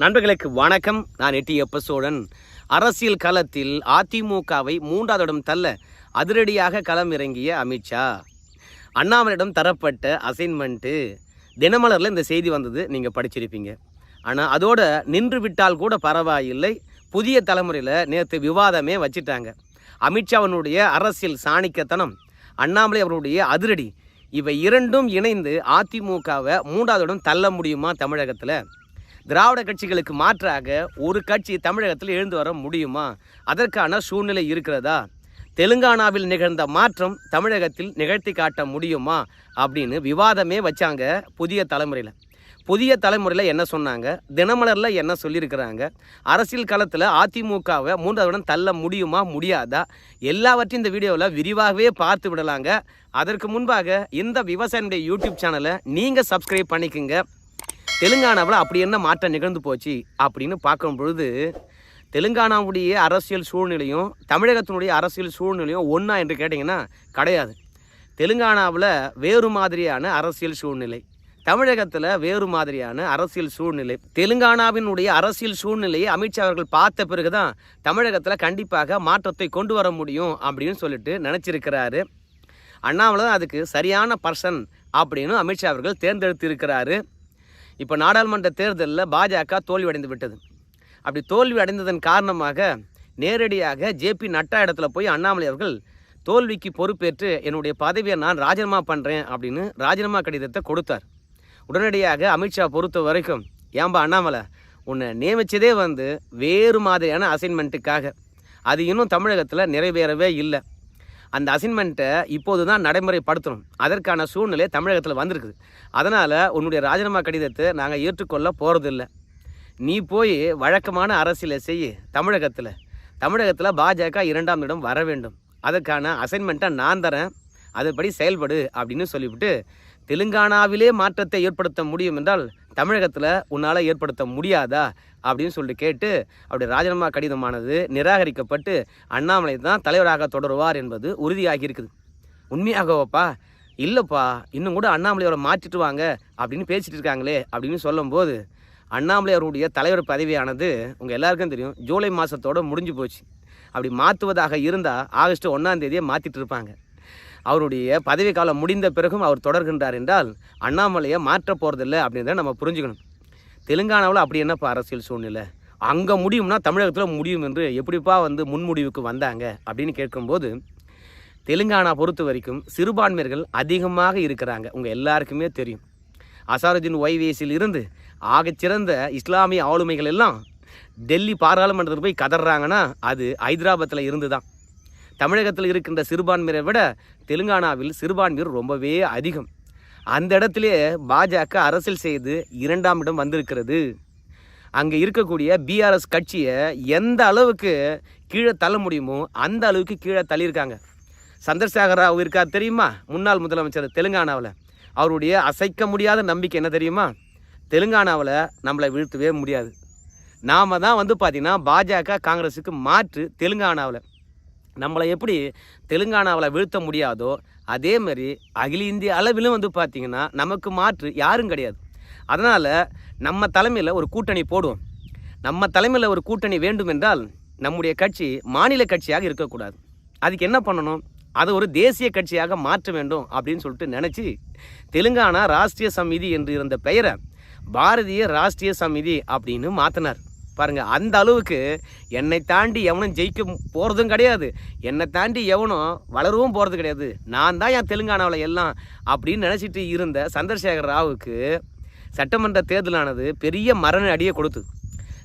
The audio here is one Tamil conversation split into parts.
நண்பர்களுக்கு வணக்கம். நான் எட்டி எப்பசோழன். அரசியல் களத்தில் அதிமுகவை மூன்றாவது இடம் தள்ள அதிரடியாக களம் இறங்கிய அமித்ஷா. அண்ணாமலிடம் தரப்பட்ட அசைன்மெண்ட்டு தினமலரில் இந்த செய்தி வந்தது. நீங்கள் படிச்சிருப்பீங்க. ஆனால் அதோட நின்று விட்டால் கூட பரவாயில்லை. புதிய தலைமுறையில் நேற்று விவாதமே வச்சிட்டாங்க. அமித்ஷாவினுடைய அரசியல் சாணிக்கத்தனம் அண்ணாமலை அவருடைய அதிரடி இவை இரண்டும் இணைந்து அதிமுகவை மூன்றாவது இடம் தள்ள முடியுமா தமிழகத்தில்? திராவிட கட்சிகளுக்கு மாற்றாக ஒரு கட்சி தமிழகத்தில் எழுந்து வர முடியுமா? அதற்கான சூழ்நிலை இருக்கிறதா? தெலுங்கானாவில் நிகழ்ந்த மாற்றம் தமிழகத்தில் நிகழ்த்தி காட்ட முடியுமா? அப்படின்னு விவாதமே வச்சாங்க புதிய தலைமுறையில். புதிய தலைமுறையில் என்ன சொன்னாங்க? தினமலரில் என்ன சொல்லியிருக்கிறாங்க? அரசியல் களத்தில் அதிமுகவை மூன்றாவது தள்ள முடியுமா முடியாதா? எல்லாவற்றையும் இந்த வீடியோவில் விரிவாகவே பார்த்து விடலாங்க. அதற்கு முன்பாக இந்த விவசாயினுடைய யூடியூப் சேனலை நீங்கள் சப்ஸ்கிரைப் பண்ணிக்கோங்க. தெலுங்கானாவில் அப்படி என்ன மாற்றம் நிகழ்ந்து போச்சு அப்படின்னு பார்க்கும் பொழுது தெலுங்கானாவுடைய அரசியல் சூழ்நிலையும் தமிழகத்தினுடைய அரசியல் சூழ்நிலையும் ஒன்றா என்று கேட்டிங்கன்னா கிடையாது. தெலுங்கானாவில் வேறு மாதிரியான அரசியல் சூழ்நிலை. தமிழகத்தில் வேறு மாதிரியான அரசியல் சூழ்நிலை. தெலுங்கானாவினுடைய அரசியல் சூழ்நிலையை அமித்ஷா அவர்கள் பார்த்த பிறகு தான் தமிழகத்தில் கண்டிப்பாக மாற்றத்தை கொண்டு வர முடியும் அப்படின்னு சொல்லிட்டு நினச்சிருக்கிறாரு. அண்ணாமலை தான் அதுக்கு சரியான பர்சன் அப்படின்னு அமித்ஷா அவர்கள் தேர்ந்தெடுத்திருக்கிறாரு. இப்போ நாடாளுமன்ற தேர்தலில் பாஜக தோல்வி அடைந்து விட்டது. அப்படி தோல்வி அடைந்ததன் காரணமாக நேரடியாக ஜேபி நட்டா இடத்துல போய் அண்ணாமலை அவர்கள் தோல்விக்கு பொறுப்பேற்று என்னுடைய பதவியை நான் ராஜினாமா பண்ணுறேன் அப்படின்னு ராஜினாமா கடிதத்தை கொடுத்தார். உடனடியாக அமித்ஷா பொறுத்த வரைக்கும் ஏன்பா அண்ணாமலை உன்னை நியமித்ததே வந்து வேறு மாதிரியான அசைன்மெண்ட்டுக்காக அது இன்னும் தமிழகத்தில் நிறைவேறவே இல்லை. அந்த அசைன்மெண்ட்டை இப்போது தான் நடைமுறைப்படுத்தணும். அதற்கான சூழ்நிலை தமிழகத்தில் வந்திருக்குது. அதனால் உன்னுடைய ராஜினாமா கடிதத்தை நாங்கள் ஏற்றுக்கொள்ள போகிறதில்ல நீ போய் வழக்கமான அரசியலை செய்ய தமிழகத்தில். தமிழகத்தில் பாஜக இரண்டாம் இடம் வர வேண்டும். அதற்கான அசைன்மெண்ட்டை நான் தரேன். அதுபடி செயல்படு அப்படின்னு சொல்லிவிட்டு தெலுங்கானாவிலே மாற்றத்தை ஏற்படுத்த முடியும் என்றால் தமிழகத்தில் உன்னால் ஏற்படுத்த முடியாதா? அப்படின்னு சொல்லிட்டு கேட்டு அவருடைய ராஜினாமா கடிதமானது நிராகரிக்கப்பட்டு அண்ணாமலை தான் தலைவராக தொடருவார் என்பது உறுதியாகி இருக்குது. உண்மையாகவாப்பா இல்லைப்பா இன்னும் கூட அண்ணாமலையோட மாற்றிட்டு வாங்க அப்படின்னு பேசிட்டு இருக்காங்களே அப்படின்னு சொல்லும்போது அண்ணாமலை அவருடைய தலைவர் பதவியானது உங்கள் எல்லாருக்கும் தெரியும் ஜூலை மாதத்தோடு முடிஞ்சு போச்சு. அப்படி மாற்றுவதாக இருந்தால் ஆகஸ்ட் ஒன்றாம் தேதியே மாற்றிட்டு இருப்பாங்க. அவருடைய பதவி காலம் முடிந்த பிறகும் அவர் தொடர்கின்றார் என்றால் அண்ணாமலையை மாற்ற போகிறதில்ல அப்படின்றத நம்ம புரிஞ்சுக்கணும். தெலுங்கானாவில் அப்படி என்னப்பா அரசியல் சூழ்நிலை? அங்கே முடியும்னா தமிழகத்தில் முடியும் என்று எப்படிப்பா வந்து முன்முடிவுக்கு வந்தாங்க அப்படின்னு கேட்கும்போது தெலுங்கானா பொறுத்த வரைக்கும் சிறுபான்மையர்கள் அதிகமாக இருக்கிறாங்க. உங்கள் எல்லாருக்குமே தெரியும். அசாருதீன் ஒய்வேசியில் இருந்து ஆகச்சிறந்த இஸ்லாமிய ஆளுமைகள் எல்லாம் டெல்லி பாராளுமன்றத்தில் போய் கதறாங்கன்னா அது ஹைதராபாத்தில் இருந்து தான் தமிழகத்தில் இருக்கின்ற சிறுபான்மையை விட தெலுங்கானாவில் சிறுபான்மையர் ரொம்பவே அதிகம். அந்த இடத்திலே பாஜக அரசியல் செய்து இரண்டாம் இடம் வந்திருக்கிறது. அங்கே இருக்கக்கூடிய பிஆர்எஸ் கட்சியை எந்த அளவுக்கு கீழே தள்ள முடியுமோ அந்த அளவுக்கு கீழே தள்ளியிருக்காங்க. சந்திரசேகர ராவ் இருக்கார் தெரியுமா? முன்னாள் முதலமைச்சர் தெலுங்கானாவில். அவருடைய அசைக்க முடியாத நம்பிக்கை என்ன தெரியுமா? தெலுங்கானாவில் நம்மளை வீழ்த்தவே முடியாது. நாம் தான் வந்து பார்த்திங்கன்னா பாஜக காங்கிரஸுக்கு மாற்று தெலுங்கானாவில். நம்மளை எப்படி தெலுங்கானாவில் வீழ்த்த முடியாதோ அதே மாதிரி அகில இந்திய அளவிலும் வந்து பார்த்திங்கன்னா நமக்கு மாற்று யாரும் கிடையாது. அதனால் நம்ம தலைமையில் ஒரு கூட்டணி போடுவோம். நம்ம தலைமையில் ஒரு கூட்டணி வேண்டும் என்றால் நம்முடைய கட்சி மாநில கட்சியாக இருக்கக்கூடாது. அதுக்கு என்ன பண்ணணும்? அதை ஒரு தேசிய கட்சியாக மாற்ற வேண்டும் அப்படின்னு சொல்லிட்டு நினச்சி தெலுங்கானா ராஷ்ட்ரிய சமிதி என்று இருந்த பெயரை பாரதிய ராஷ்ட்ரிய சமிதி அப்படின்னு மாற்றினார் பாருங்கள் அந்த அளவுக்கு என்னை தாண்டி எவனும் ஜெயிக்க போகிறதும் கிடையாது. என்னை தாண்டி எவனும் வளரவும் போகிறது கிடையாது. நான் தான் என் தெலுங்கானாவில் எல்லாம் அப்படின்னு நினச்சிட்டு இருந்த சந்திரசேகர் ராவுக்கு சட்டமன்ற தேர்தலானது பெரிய மரண அடியை கொடுத்து.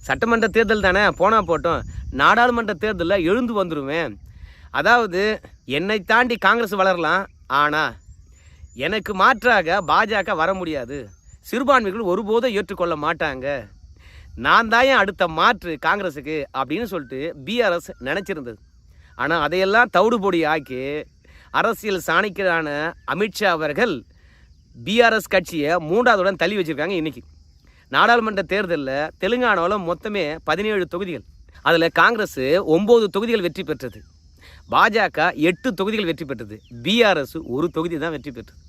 சட்டமன்ற தேர்தல் தானே போனால் போட்டோம். நாடாளுமன்ற தேர்தலில் எழுந்து வந்துடுவேன் அதாவது என்னை தாண்டி காங்கிரஸ் வளரலாம் ஆனால் எனக்கு மாற்றாக பாஜக வர முடியாது. சிறுபான்மைகள் ஒருபோதும் ஏற்றுக்கொள்ள மாட்டாங்க. நான் தான் ஏன் அடுத்த மாற்று காங்கிரஸுக்கு அப்படின்னு சொல்லிட்டு பிஆர்எஸ் நினச்சிருந்தது. ஆனால் அதையெல்லாம் தவிடுபொடி ஆக்கி அரசியல் சாணிக்கரான அமித்ஷா அவர்கள் பிஆர்எஸ் கட்சியை மூன்றாவதுடன் தள்ளி வச்சுருக்காங்க இன்றைக்கி நாடாளுமன்ற தேர்தலில் தெலுங்கானாவில் மொத்தமே பதினேழு தொகுதிகள். அதில் காங்கிரஸ் ஒம்பது தொகுதிகள் வெற்றி பெற்றது. பாஜக எட்டு தொகுதிகள் வெற்றி பெற்றது. பிஆர்எஸ் ஒரு தொகுதி தான் வெற்றி பெற்றது.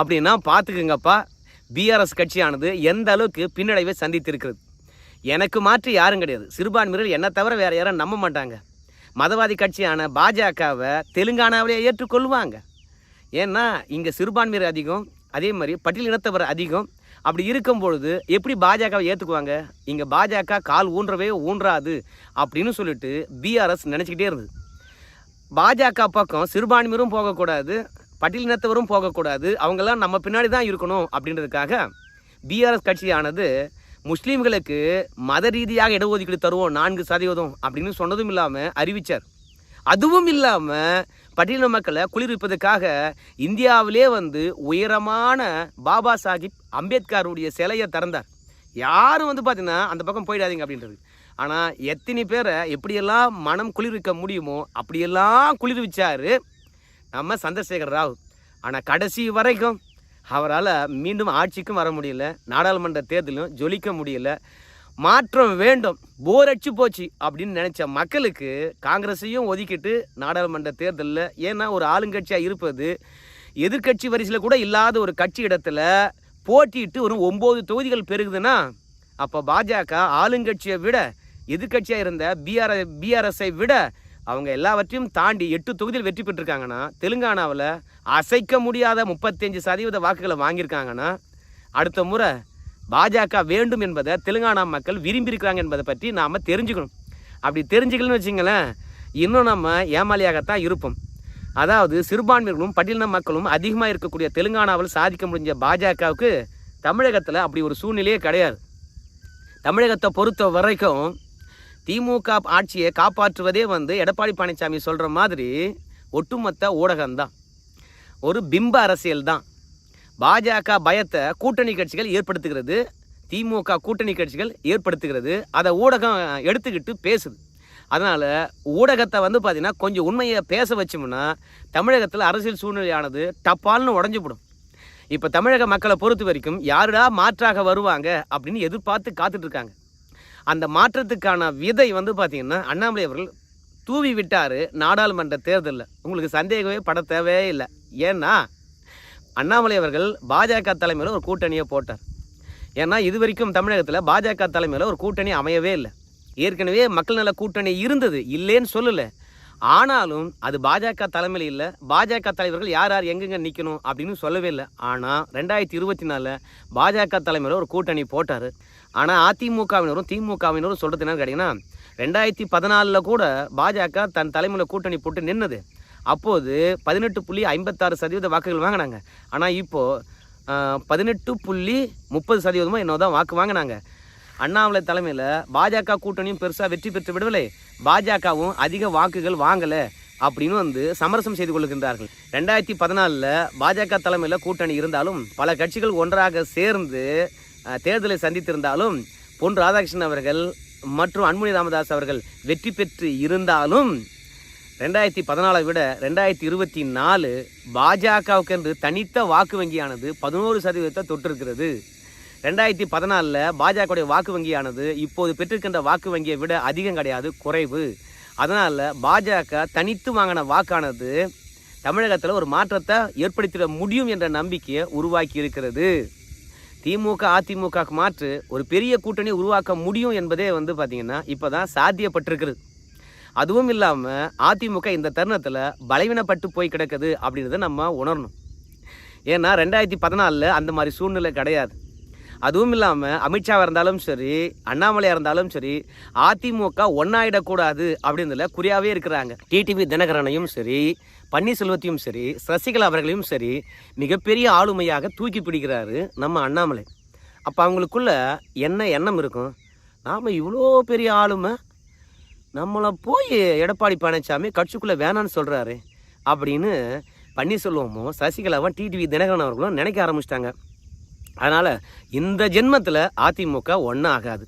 அப்படின்னா பார்த்துக்குங்கப்பா பிஆர்எஸ் கட்சியானது எந்த அளவுக்கு பின்னடைவை சந்தித்திருக்கிறது? எனக்கு மாற்று யாரும் கிடையாது. சிறுபான்மையினர் என்னை தவிர வேறு யாரும் நம்ப மாட்டாங்க. மதவாதி கட்சியான பாஜகவை தெலுங்கானாவிலே ஏற்றுக்கொள்வாங்க. ஏன்னா இங்கே சிறுபான்மையர் அதிகம் அதே மாதிரி பட்டியல் இனத்தவர் அதிகம். அப்படி இருக்கும் பொழுது எப்படி பாஜகவை ஏற்றுக்குவாங்க இங்கே பாஜக கால் ஊன்றவே ஊன்றாது அப்படின்னு சொல்லிட்டு பிஆர்எஸ் நினச்சிக்கிட்டே இருந்தது. பாஜக பக்கம் சிறுபான்மையரும் போகக்கூடாது பட்டியல் இனத்தவரும் போகக்கூடாது. அவங்கெல்லாம் நம்ம பின்னாடி தான் இருக்கணும் அப்படின்றதுக்காக பிஆர்எஸ் கட்சியானது முஸ்லீம்களுக்கு மத ரீதியாக இடஒதுக்கீடு தருவோம் நான்கு சதவீதம் அப்படின்னு சொன்னதும் இல்லாமல் அறிவித்தார் அதுவும் இல்லாமல் பட்டியலின மக்களை குளிர்விப்பதற்காக இந்தியாவிலே வந்து உயரமான பாபா சாஹிப் அம்பேத்கருடைய சிலையை திறந்தார். யாரும் வந்து பார்த்தீங்கன்னா அந்த பக்கம் போயிடாதீங்க அப்படின்றது. ஆனால் எத்தனை பேரை எப்படியெல்லாம் மனம் குளிர்விக்க முடியுமோ அப்படியெல்லாம் குளிர்விச்சாரு நம்ம சந்திரசேகர் ராவ். ஆனால் கடைசி வரைக்கும் அவரால் மீண்டும் ஆட்சிக்கும் வர முடியல. நாடாளுமன்ற தேர்தலும் ஜொலிக்க முடியல. மாற்றம் வேண்டும். போர் அடிச்சு போச்சு அப்படின்னு நினச்ச மக்களுக்கு காங்கிரஸையும் ஒதுக்கிட்டு நாடாளுமன்ற தேர்தலில் ஏன்னா ஒரு ஆளுங்கட்சியாக இருப்பது எதிர்க்கட்சி வரிசையில் கூட இல்லாத ஒரு கட்சி இடத்துல போட்டியிட்டு ஒரு ஒம்பது தொகுதிகள் பெருகுதுன்னா அப்போ பாஜக ஆளுங்கட்சியை விட எதிர்க்கட்சியாக இருந்த பிஆர் பிஆர்எஸ்ஐ விட அவங்க எல்லாவற்றையும் தாண்டி எட்டு தொகுதியில் வெற்றி பெற்றிருக்காங்கன்னா தெலுங்கானாவில் அசைக்க முடியாத முப்பத்தஞ்சு சதவீத வாக்குகளை வாங்கியிருக்காங்கன்னா அடுத்த முறை பாஜக வேண்டும் என்பதை தெலுங்கானா மக்கள் விரும்பியிருக்கிறாங்க என்பதை பற்றி நாம் தெரிஞ்சுக்கணும். அப்படி தெரிஞ்சுக்கலன்னு வச்சிங்களேன் இன்னும் நம்ம ஏமாளியாகத்தான் இருப்போம். அதாவது சிறுபான்மையினரும் பட்டியலின மக்களும் அதிகமாக இருக்கக்கூடிய தெலுங்கானாவில் சாதிக்க முடிஞ்ச பாஜகவுக்கு தமிழகத்தில் அப்படி ஒரு சூழ்நிலையே கிடையாது. தமிழகத்தை பொறுத்த வரைக்கும் திமுக ஆட்சியை காப்பாற்றுவதே வந்து எடப்பாடி பழனிசாமி சொல்கிற மாதிரி ஒட்டுமொத்த ஊடகம்தான். ஒரு பிம்ப அரசியல் தான். பாஜக பயத்தை கூட்டணி கட்சிகள் ஏற்படுத்துகிறது திமுக கூட்டணி கட்சிகள் ஏற்படுத்துகிறது அதை ஊடகம் எடுத்துக்கிட்டு பேசுது. அதனால் ஊடகத்தை வந்து பார்த்திங்கன்னா கொஞ்சம் உண்மையை பேச வச்சோம்னா தமிழகத்தில் அரசியல் சூழ்நிலையானது டப்பால்னு உடஞ்சி போடும் இப்போ தமிழக மக்களை பொறுத்த வரைக்கும் யாருடா மாற்றாக வருவாங்க அப்படின்னு எதிர்பார்த்து காத்துட்ருக்காங்க அந்த மாற்றத்துக்கான விதை வந்து பார்த்திங்கன்னா அண்ணாமலை அவர்கள் தூவி விட்டார் நாடாளுமன்ற தேர்தலில். உங்களுக்கு சந்தேகமே பட தேவையே இல்லை. ஏன்னா அண்ணாமலை அவர்கள் பாஜக தலைமையில் ஒரு கூட்டணியை போட்டார். ஏன்னா இது வரைக்கும் தமிழகத்தில் பாஜக தலைமையில் ஒரு கூட்டணி அமையவே இல்லை. ஏற்கனவே மக்கள் நல கூட்டணி இருந்தது இல்லைன்னு சொல்லலை. ஆனாலும் அது பாஜக தலைமையில் இல்லை. பாஜக தலைவர்கள் யார் யார் எங்கெங்கே நிற்கணும் அப்படின்னு சொல்லவே இல்லை. ஆனால் ரெண்டாயிரத்தி இருபத்தி நாலில் பாஜக தலைமையில் ஒரு கூட்டணி போட்டார். ஆனால் அதிமுகவினரும் திமுகவினரும் சொல்கிறது என்னன்னு கேட்டிங்கன்னா ரெண்டாயிரத்தி பதினாலில் கூட பாஜக தன் தலைமையில் கூட்டணி போட்டு நின்னது. அப்போது பதினெட்டு புள்ளி ஐம்பத்தாறு சதவீத வாக்குகள் வாங்கினாங்க. ஆனால் இப்போது பதினெட்டு புள்ளி முப்பது சதவீதமாக என்னோ தான் வாக்கு வாங்கினாங்க. அண்ணாமலை தலைமையில் பாஜக கூட்டணியும் பெருசாக வெற்றி பெற்று விடவில்லை. பாஜகவும் அதிக வாக்குகள் வாங்கலை அப்படின்னு வந்து சமரசம் செய்து கொள்கின்றார்கள். ரெண்டாயிரத்தி பதினாலில் பாஜக தலைமையில் கூட்டணி இருந்தாலும் பல கட்சிகள் ஒன்றாக சேர்ந்து தேர்தலை சந்தித்திருந்தாலும் பொன் ராதாகிருஷ்ணன் அவர்கள் மற்றும் அன்புமணி ராமதாஸ் அவர்கள் வெற்றி பெற்று இருந்தாலும் ரெண்டாயிரத்தி பதினாலை விட ரெண்டாயிரத்தி இருபத்தி நாலு பாஜகவுக்கு என்று தனித்த வாக்கு வங்கியானது பதினோரு சதவீதத்தை தொட்டிருக்கிறது. ரெண்டாயிரத்தி பதினாலில் பாஜகவுடைய வாக்கு வங்கியானது இப்போது பெற்றிருக்கின்ற வாக்கு வங்கியை விட அதிகம் கிடையாது குறைவு. அதனால் பாஜக தனித்து வாங்கின வாக்கானது தமிழகத்தில் ஒரு மாற்றத்தை ஏற்படுத்திட முடியும் என்ற நம்பிக்கையை உருவாக்கி இருக்கிறது திமுக அதிமுகவுக்கு மாற்று ஒரு பெரிய கூட்டணி உருவாக்க முடியும் என்பதே வந்து பார்த்திங்கன்னா இப்போ தான் சாத்தியப்பட்டிருக்கிறது. அதுவும் இல்லாமல் அதிமுக இந்த தருணத்தில் பலவீனப்பட்டு போய் கிடக்குது அப்படின்றத நம்ம உணரணும். ஏன்னா ரெண்டாயிரத்தி பதினாலில் அந்த மாதிரி சூழ்நிலை கிடையாது. அதுவும் இல்லாமல் அமித்ஷாவாக இருந்தாலும் சரி அண்ணாமலையாக இருந்தாலும் சரி அதிமுக ஒன்றாயிடக்கூடாது அப்படின்றதுல குறியாவே இருக்கிறாங்க. டிடிவி தினகரனையும் சரி பன்னீர்செல்வத்தையும் சரி சசிகலா அவர்களையும் சரி மிகப்பெரிய ஆளுமையாக தூக்கி பிடிக்கிறாரு நம்ம அண்ணாமலை. அப்போ அவங்களுக்குள்ள என்ன எண்ணம் இருக்கும்? நாம் இவ்வளோ பெரிய ஆளுமை நம்மளை போய் எடப்பாடி பழனிசாமி கட்சிக்குள்ளே வேணான்னு சொல்கிறாரு அப்படின்னு பன்னீர்செல்வமும் சசிகலாவும் டிடிவி தினகரன் அவர்களும் நினைக்க ஆரம்பிச்சிட்டாங்க. அதனால் இந்த ஜென்மத்தில் அதிமுக ஒன்றா ஆகாது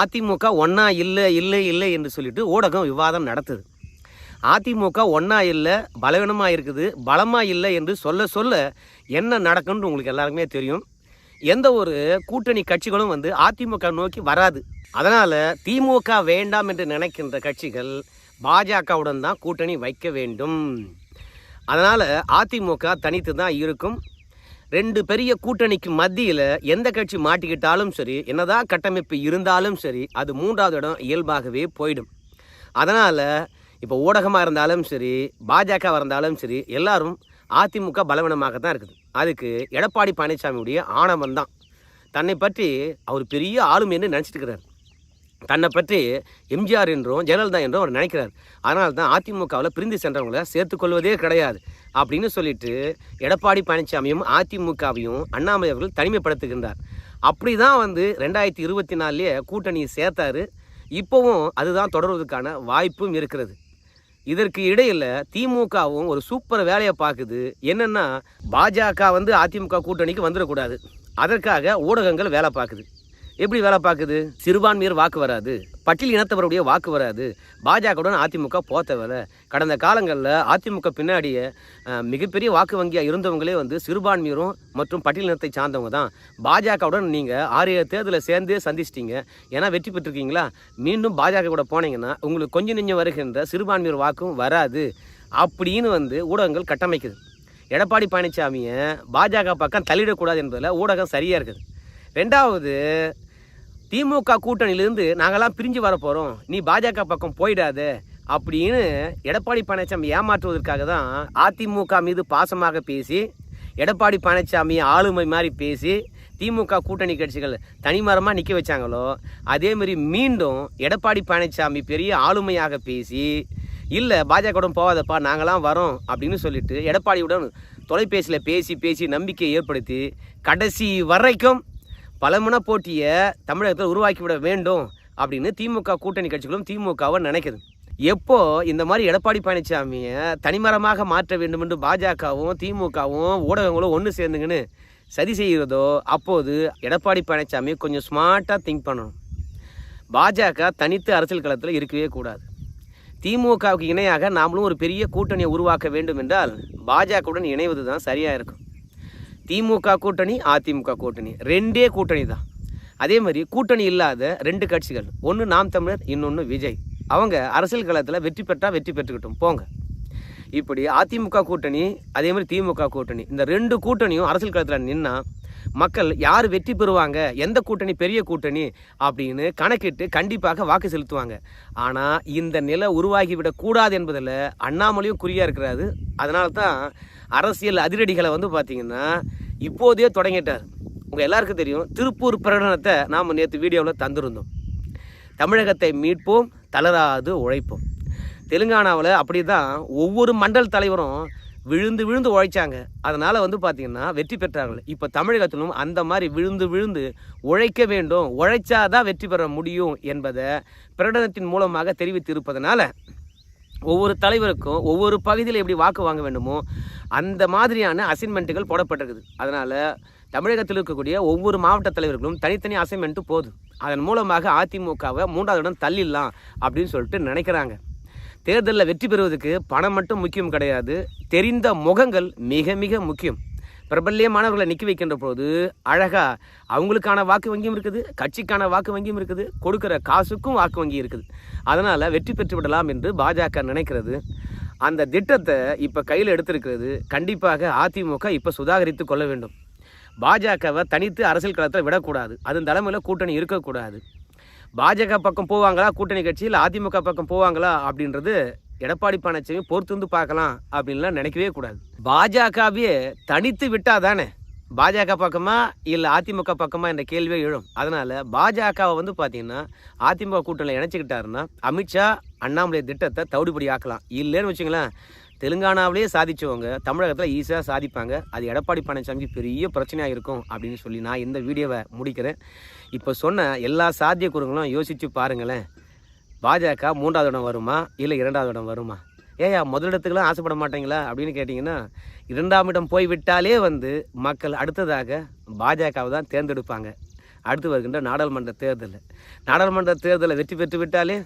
அதிமுக ஒன்றா இல்லை இல்லை இல்லை என்று சொல்லிட்டு ஊடகம் விவாதம் நடத்துது. அதிமுக ஒன்றா இல்லை பலவீனமாக இருக்குது பலமாக இல்லை என்று சொல்ல சொல்ல என்ன நடக்கும்னு உங்களுக்கு எல்லாருக்குமே தெரியும். எந்த ஒரு கூட்டணி கட்சிகளும் வந்து அதிமுக நோக்கி வராது. அதனால் திமுக வேண்டாம் என்று நினைக்கின்ற கட்சிகள் பாஜகவுடன் தான் கூட்டணி வைக்க வேண்டும். அதனால் அதிமுக தனித்து தான் இருக்கும். ரெண்டு பெரிய கூட்டணிக்கு மத்தியில் எந்த கட்சி மாட்டிக்கிட்டாலும் சரி என்னதான் கட்டமைப்பு இருந்தாலும் சரி அது மூன்றாவது இடம் இயல்பாகவே போயிடும். அதனால் இப்போ ஊடகமாக இருந்தாலும் சரி பாஜகவாக இருந்தாலும் சரி எல்லாரும் அதிமுக பலவீனமாக தான் இருக்குது. அதுக்கு எடப்பாடி பழனிசாமியுடைய ஆணவம் தான். தன்னை பற்றி அவர் பெரிய ஆளுமைன்னு நினச்சிட்டு இருக்கிறார் தன்னை பற்றி எம்ஜிஆர் என்றும் ஜெயலலிதா என்றும் அவர் நினைக்கிறார். அதனால தான் அதிமுகவில் பிரிந்து சென்றவங்கள சேர்த்துக்கொள்வதே கிடையாது அப்படின்னு சொல்லிட்டு எடப்பாடி பழனிசாமியும் அதிமுகவையும் அண்ணாமலை அவர்கள் தனிமைப்படுத்துகின்றார். அப்படி தான் வந்து ரெண்டாயிரத்தி இருபத்தி நாலுலேயே கூட்டணியை சேர்த்தாரு. இப்போவும் அதுதான் தொடர்வதற்கான வாய்ப்பும் இருக்கிறது. இதற்கு இடையில் திமுகவும் ஒரு சூப்பர் வேலையை பார்க்குது. என்னன்னா பாஜக வந்து அதிமுக கூட்டணிக்கு வந்துடக்கூடாது. அதற்காக ஊடகங்கள் வேலை பார்க்குது. எப்படி வேலை பார்க்குது? சிறுபான்மையர் வாக்கு வராது. பட்டியல் இனத்தவருடைய வாக்கு வராது. பாஜகவுடன் அதிமுக போத்த வேலை. கடந்த காலங்களில் அதிமுக பின்னாடியே மிகப்பெரிய வாக்கு வங்கியாக இருந்தவங்களே வந்து சிறுபான்மையரும் மற்றும் பட்டியல் இனத்தை சார்ந்தவங்க தான். பாஜகவுடன் நீங்கள் ஆறு ஏழு தேர்தலில் சேர்ந்தே சந்திச்சிட்டீங்க. ஏன்னா வெற்றி பெற்றிருக்கீங்களா? மீண்டும் பாஜக கூட போனீங்கன்னா உங்களுக்கு கொஞ்சம் நெஞ்சம் வருகின்ற சிறுபான்மையர் வாக்கும் வராது. அப்படின்னு வந்து ஊடகங்கள் கட்டமைக்குது. எடப்பாடி பழனிசாமியை பாஜக பக்கம் தள்ளிடக்கூடாது என்பதில் ஊடகம் சரியாக இருக்குது. ரெண்டாவது திமுக கூட்டணியிலிருந்து நாங்களாம் பிரிஞ்சு வர போகிறோம் நீ பாஜக பக்கம் போயிடாத அப்படின்னு எடப்பாடி பழனிசாமி ஏமாற்றுவதற்காக தான் அதிமுக மீது பாசமாக பேசி எடப்பாடி பழனிசாமி ஆளுமை மாதிரி பேசி திமுக கூட்டணி கட்சிகள் தனிமரமாக நிற்க வச்சாங்களோ அதேமாரி மீண்டும் எடப்பாடி பழனிசாமி பெரிய ஆளுமையாக பேசி இல்லை பாஜகவுடன் போகாதப்பா நாங்களாம் வரோம் அப்படின்னு சொல்லிட்டு எடப்பாடியுடன் தொலைபேசியில் பேசி பேசி நம்பிக்கையை ஏற்படுத்தி கடைசி வரைக்கும் பலமுன போட்டியை தமிழகத்தில் உருவாக்கிவிட வேண்டும் அப்படின்னு திமுக கூட்டணி கட்சிகளும் திமுகவை நினைக்குது. எப்போ இந்த மாதிரி எடப்பாடி பழனிசாமியை தனிமரமாக மாற்ற வேண்டும் என்று பாஜகவும் திமுகவும் ஊடகங்களும் ஒன்று சேர்ந்துங்கன்னு சதி செய்கிறதோ அப்போது எடப்பாடி பழனிசாமி கொஞ்சம் ஸ்மார்ட்டாக திங்க் பண்ணணும். பாஜக தனித்து அரசியல் களத்தில் இருக்கவே கூடாது. திமுகவுக்கு இணையாக நாமளும் ஒரு பெரிய கூட்டணியை உருவாக்க வேண்டும் என்றால் பாஜகவுடன் இணைவது தான் சரியாக இருக்கும். திமுக கூட்டணி அதிமுக கூட்டணி. ரெண்டே கூட்டணி தான். அதே மாதிரி கூட்டணி இல்லாத ரெண்டு கட்சிகள். ஒன்று நாம் தமிழர் இன்னொன்று விஜய். அவங்க அரசியல் களத்தில் வெற்றி பெற்றால் வெற்றி பெற்றுக்கிட்டும். போங்க. இப்படி அதிமுக கூட்டணி அதே மாதிரி திமுக கூட்டணி இந்த ரெண்டு கூட்டணியும் அரசியல் களத்தில் நின்னால் மக்கள் யார் வெற்றி பெறுவாங்க எந்த கூட்டணி பெரிய கூட்டணி அப்படின்னு கணக்கிட்டு கண்டிப்பாக வாக்கு செலுத்துவாங்க. ஆனால் இந்த நிலை உருவாகிவிடக்கூடாது என்பதில் அண்ணாமலையும் குறியாக இருக்கிறாரு. அதனால தான் அரசியல் அதிரடிகளை வந்து பார்த்திங்கன்னா இப்போதே தொடங்கிட்டார். உங்கள் எல்லாருக்கும் தெரியும் திருப்பூர் பிரகடனத்தை நாம் நேற்று வீடியோவில் தந்திருந்தோம். தமிழகத்தை மீட்போம் தளராது உழைப்போம். தெலுங்கானாவில் அப்படி தான் ஒவ்வொரு மண்டல் தலைவரும் விழுந்து விழுந்து உழைச்சாங்க. அதனால் வந்து பார்த்திங்கன்னா வெற்றி பெற்றார்கள். இப்போ தமிழகத்திலும் அந்த மாதிரி விழுந்து விழுந்து உழைக்க வேண்டும் உழைச்சாதான் வெற்றி பெற முடியும் என்பதை பிரகடனத்தின் மூலமாக தெரிவித்திருப்பதனால ஒவ்வொரு தலைவருக்கும் ஒவ்வொரு பகுதியில் எப்படி வாக்கு வாங்க வேண்டுமோ அந்த மாதிரியான அசைன்மெண்ட்டுகள் போடப்பட்டிருக்குது. அதனால் தமிழகத்தில் இருக்கக்கூடிய ஒவ்வொரு மாவட்ட தலைவர்களும் தனித்தனி அசைன்மெண்ட்டு போதும். அதன் மூலமாக அதிமுகவை மூன்றாவது இடம் தள்ளிடலாம் அப்படின்னு சொல்லிட்டு நினைக்கிறாங்க. தேர்தலில் வெற்றி பெறுவதற்கு பணம் மட்டும் முக்கியம் கிடையாது. தெரிந்த முகங்கள் மிக மிக முக்கியம். பிரபல்யமானவர்களை நிற்க வைக்கின்ற போது அழகாக அவங்களுக்கான வாக்கு வங்கியும் இருக்குது கட்சிக்கான வாக்கு வங்கியும் இருக்குது கொடுக்குற காசுக்கும் வாக்கு வங்கி இருக்குது. அதனால் வெற்றி பெற்று விடலாம் என்று பாஜக நினைக்கிறது. அந்த திட்டத்தை இப்போ கையில் எடுத்திருக்கிறது கண்டிப்பாக அதிமுக இப்போ சுதாகரித்து கொள்ள வேண்டும். பாஜகவை தனித்து அரசியல் களத்தில் விடக்கூடாது. அதன் தலைமையில் கூட்டணி இருக்கக்கூடாது. பாஜக பக்கம் போவாங்களா? கூட்டணி கட்சியில் அதிமுக பக்கம் போவாங்களா? அப்படின்றது எடப்பாடி பழனிசாமி பொறுத்து வந்து பார்க்கலாம் அப்படின்லாம் நினைக்கவே கூடாது. பாஜகவே தனித்து விட்டால் தானே? பாஜக பக்கமா இல்லை அதிமுக பக்கமா என்ற கேள்வியே எழும். அதனால பாஜகவை வந்து பார்த்தீங்கன்னா அதிமுக கூட்டணியில் இணைச்சிக்கிட்டாருன்னா அமித்ஷா அண்ணாமலை திட்டத்தை தவிடுபடி ஆக்கலாம். இல்லைன்னு வச்சுங்களேன் தெலுங்கானாவிலேயே சாதிச்சவங்க தமிழகத்தில் ஈஸியாக சாதிப்பாங்க. அது எடப்பாடி பழனிசாமிக்கு பெரிய பிரச்சனையாக இருக்கும் அப்படின்னு சொல்லி நான் இந்த வீடியோவை முடிக்கிறேன். இப்போ சொன்ன எல்லா சாத்தியக்கூறுங்களும் யோசித்து பாருங்களேன். பாஜக மூன்றாவது இடம் வருமா? இல்லை இரண்டாவது இடம் வருமா? ஏயா முதலிடத்துக்கெல்லாம் ஆசைப்பட மாட்டீங்களா? அப்படின்னு கேட்டிங்கன்னா இரண்டாம் இடம் போய் விட்டாலே வந்து மக்கள் அடுத்ததாக பாஜகவை தான் தேர்ந்தெடுப்பாங்க. அடுத்து வருகின்ற நாடாளுமன்ற தேர்தலில் நாடாளுமன்ற தேர்தலில் வெற்றி பெற்று விட்டாலே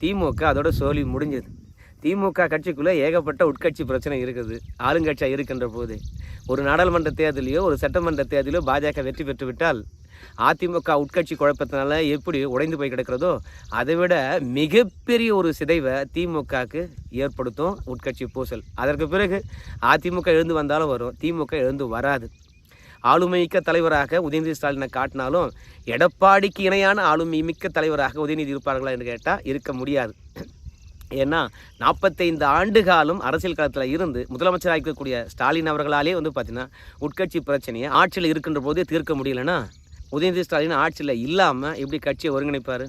திமுக அதோட சோலி முடிஞ்சது. திமுக கட்சிக்குள்ளே ஏகப்பட்ட உட்கட்சி பிரச்சனை இருக்குது. ஆளுங்கட்சியாக இருக்கின்ற போது ஒரு நாடாளுமன்ற தேர்தலையோ ஒரு சட்டமன்ற தேர்தலையோ பாஜக வெற்றி பெற்று விட்டால் அதிமுக உட்கட்சி குழப்பத்தினால எப்படி உடைந்து போய் கிடக்கிறதோ அதை விட மிகப்பெரிய ஒரு சிதைவை திமுகவுக்கு ஏற்படுத்தும் உட்கட்சி பூசல். அதற்கு பிறகு அதிமுக எழுந்து வந்தாலும் வரும் திமுக எழுந்து வராது. ஆளுமைமிக்க தலைவராக உதயநிதி ஸ்டாலினை காட்டினாலும் எடப்பாடிக்கு இணையான ஆளுமை மிக்க தலைவராக உதயநிதி இருப்பார்களா என்று கேட்டால் இருக்க முடியாது. ஏன்னா நாற்பத்தைந்து ஆண்டு காலம் அரசியல் களத்தில் இருந்து முதலமைச்சராக இருக்கக்கூடிய ஸ்டாலின் அவர்களாலே வந்து பார்த்தீங்கன்னா உட்கட்சி பிரச்சனையை ஆட்சியில் இருக்கின்ற போதே தீர்க்க முடியலன்னா உதயநிதி ஸ்டாலின் ஆட்சியில் இல்லாமல் எப்படி கட்சியை ஒருங்கிணைப்பார்?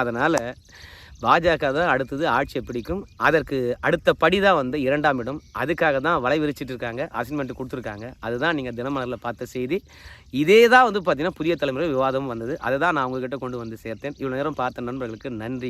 அதனால் பாஜக தான் அடுத்தது ஆட்சியை பிடிக்கும். அதற்கு அடுத்த படி தான் வந்து இரண்டாம் இடம். அதுக்காக தான் வலை விரிச்சிட்டு இருக்காங்க. அசைன்மெண்ட் கொடுத்துருக்காங்க. அதுதான் நீங்கள் தினமலரில் பார்த்த செய்தி. இதே தான் வந்து பார்த்திங்கன்னா புதிய தலைமுறை விவாதம் வந்தது. அதை தான் நான் உங்ககிட்ட கொண்டு வந்து சேர்த்தேன். இவ்வளோ நேரம் பார்த்த நண்பர்களுக்கு நன்றி.